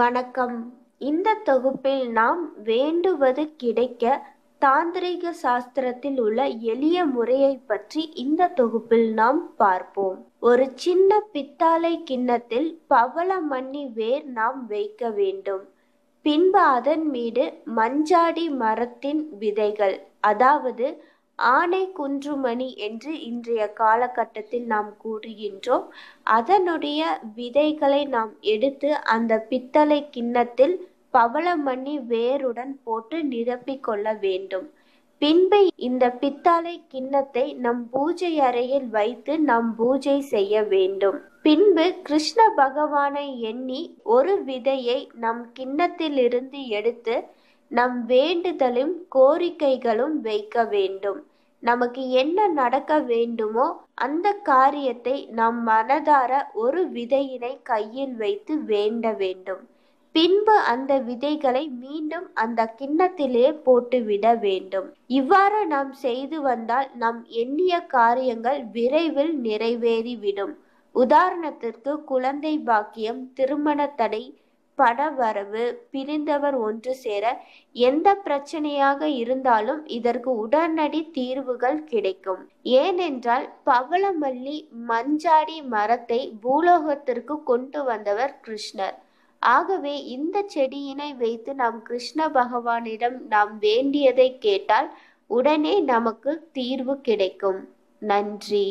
வணக்கம். இந்த தொகுப்பில் நாம் வேண்டுவது கிடைக்க தாந்திரிக சாஸ்திரத்தில் உள்ள எளிய முறையை பற்றி இந்த தொகுப்பில் நாம் பார்ப்போம். ஒரு சின்ன பித்தாளை கிண்ணத்தில் பவள மண்ணி வேர் நாம் வைக்க வேண்டும். பின்பு அதன் மீது மஞ்சாடி மரத்தின் விதைகள் அதாவது ஆனை குன்றுமணி என்று இன்றைய காலகட்டத்தில் நாம் கூறுகின்றோம். அதனுடைய விதைகளை நாம் எடுத்து அந்த பித்தளை கிண்ணத்தில் பவளமணி வேருடன் போட்டு நிரப்பிக் கொள்ள வேண்டும். பின்பு இந்த பித்தளை கிண்ணத்தை நம் பூஜை அறையில் வைத்து நாம் பூஜை செய்ய வேண்டும். பின்பு கிருஷ்ண பகவானை எண்ணி ஒரு விதையை நம் கிண்ணத்திலிருந்து எடுத்து நம் வேண்டுதலும் கோரிக்கைகளும் வைக்க வேண்டும். நமக்கு என்ன நடக்க வேண்டுமோ அந்த காரியத்தை நம் மனதார ஒரு விதையினை கையில் வைத்து வேண்ட வேண்டும். பின்பு அந்த விதைகளை மீண்டும் அந்த கிண்ணத்திலே போட்டுவிட வேண்டும். இவ்வாறு நாம் செய்து வந்தால் நம் எண்ணிய காரியங்கள் விரைவில் நிறைவேறிவிடும். உதாரணத்திற்கு குழந்தை பாக்கியம் திருமண தடை பணவரவு பிரிந்தவர் ஒன்று சேர எந்த பிரச்சனையாக இருந்தாலும் இதற்கு உடனடி தீர்வுகள் கிடைக்கும். ஏனென்றால் பவளமல்லி மஞ்சாடி மரத்தை பூலோகத்திற்கு கொண்டு வந்தவர் கிருஷ்ணர். ஆகவே இந்த செடியினை வைத்து நாம் கிருஷ்ண பகவானிடம் நாம் வேண்டியதை கேட்டால் உடனே நமக்கு தீர்வு கிடைக்கும். நன்றி.